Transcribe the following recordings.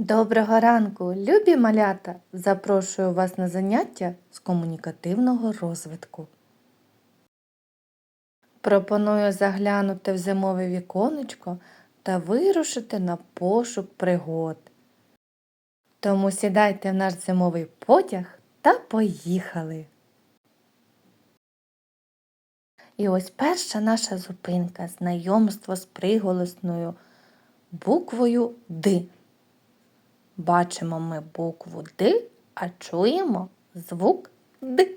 Доброго ранку, любі малята! Запрошую вас на заняття з комунікативного розвитку. Пропоную заглянути в зимове віконечко та вирушити на пошук пригод. Тому сідайте в наш зимовий потяг та поїхали. І ось перша наша зупинка знайомство з приголосною буквою Д. Бачимо ми букву Д, а чуємо звук Д.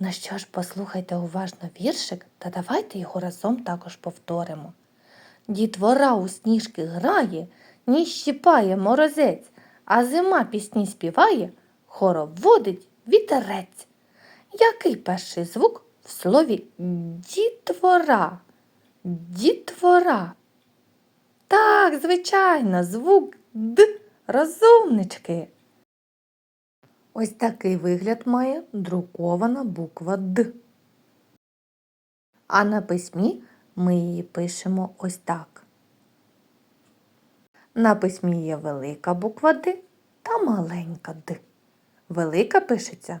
Ну що ж, послухайте уважно віршик та давайте його разом також повторимо. Дітвора у сніжки грає, ні щіпає морозець, а зима пісні співає, хороводить вітерець. Який перший звук в слові дітвора? Дітвора. Так, звичайно, звук Д. Розумнички. Ось такий вигляд має друкована буква Д. А на письмі ми її пишемо ось так. На письмі є велика буква Д та маленька Д. Велика пишеться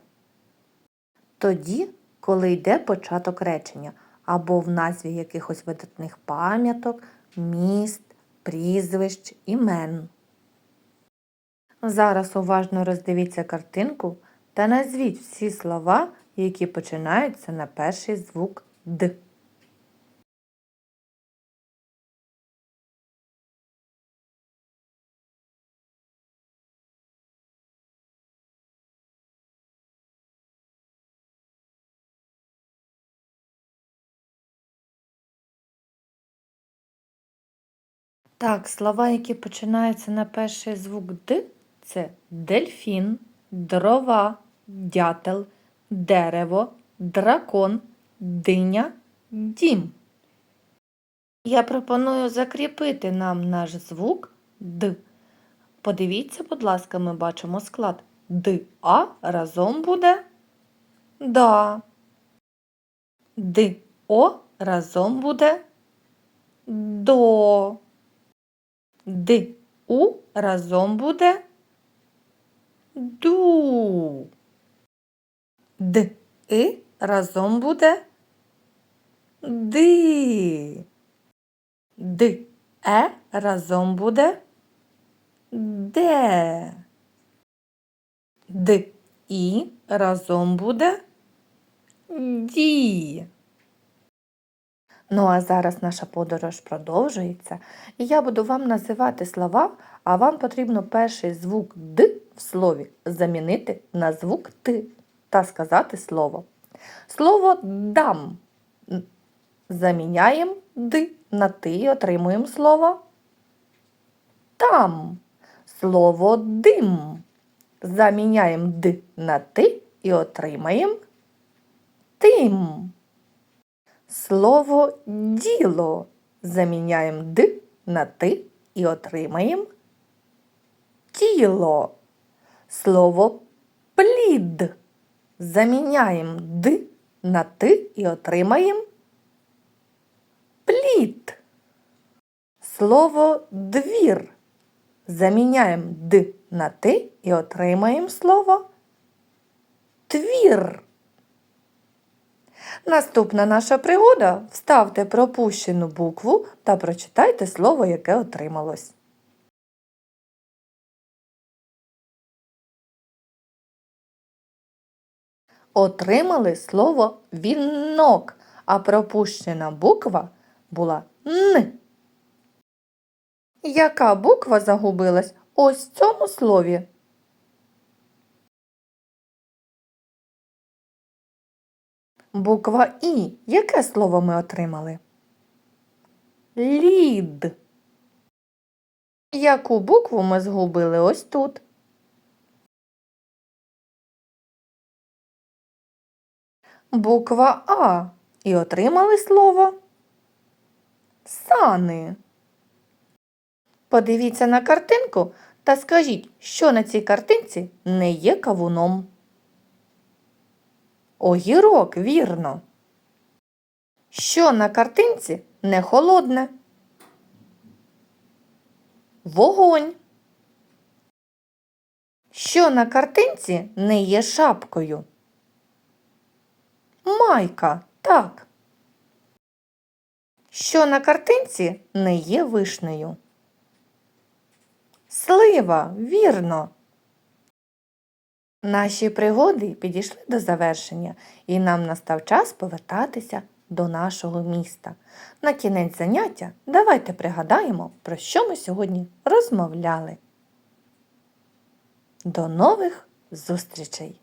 тоді, коли йде початок речення або в назві якихось видатних пам'яток, міст, прізвищ, імен. Зараз уважно роздивіться картинку та назвіть всі слова, які починаються на перший звук Д. Так, слова, які починаються на перший звук Д, це дельфін, дрова, дятел, дерево, дракон, диня, дім. Я пропоную закріпити нам наш звук Д. Подивіться, будь ласка, ми бачимо склад Д, А разом буде да. Д, О разом буде до. Д, У разом буде ду. Д, И разом буде ди. Д, Е разом буде де. Д, І разом буде ді. Ну, а зараз наша подорож продовжується, і я буду вам називати слова, а вам потрібно перший звук Д в слові замінити на звук Т та сказати слово. Слово дам. Заміняємо Д на Т і отримуємо слово там. Слово дим. Заміняємо Д на Т і отримаємо тим. Слово діло заміняємо д на ти і отримаємо тіло. Слово плід заміняємо д на ти і отримаємо плід. Слово двір заміняємо д на ти і отримаємо слово твір. Наступна наша пригода вставте пропущену букву та прочитайте слово, яке отрималось. Отримали слово вінок, а пропущена буква була Н. Яка буква загубилась ось в цьому слові? Буква І. Яке слово ми отримали? Лід. Яку букву ми згубили ось тут? Буква А. І отримали слово сани. Подивіться на картинку та скажіть, що на цій картинці не є кавуном. Огірок, вірно. Що на картинці не холодне? Вогонь. Що на картинці не є шапкою? Майка, так. Що на картинці не є вишнею? Слива, вірно. Наші пригоди підійшли до завершення, і нам настав час повертатися до нашого міста. На кінець заняття давайте пригадаємо, про що ми сьогодні розмовляли. До нових зустрічей!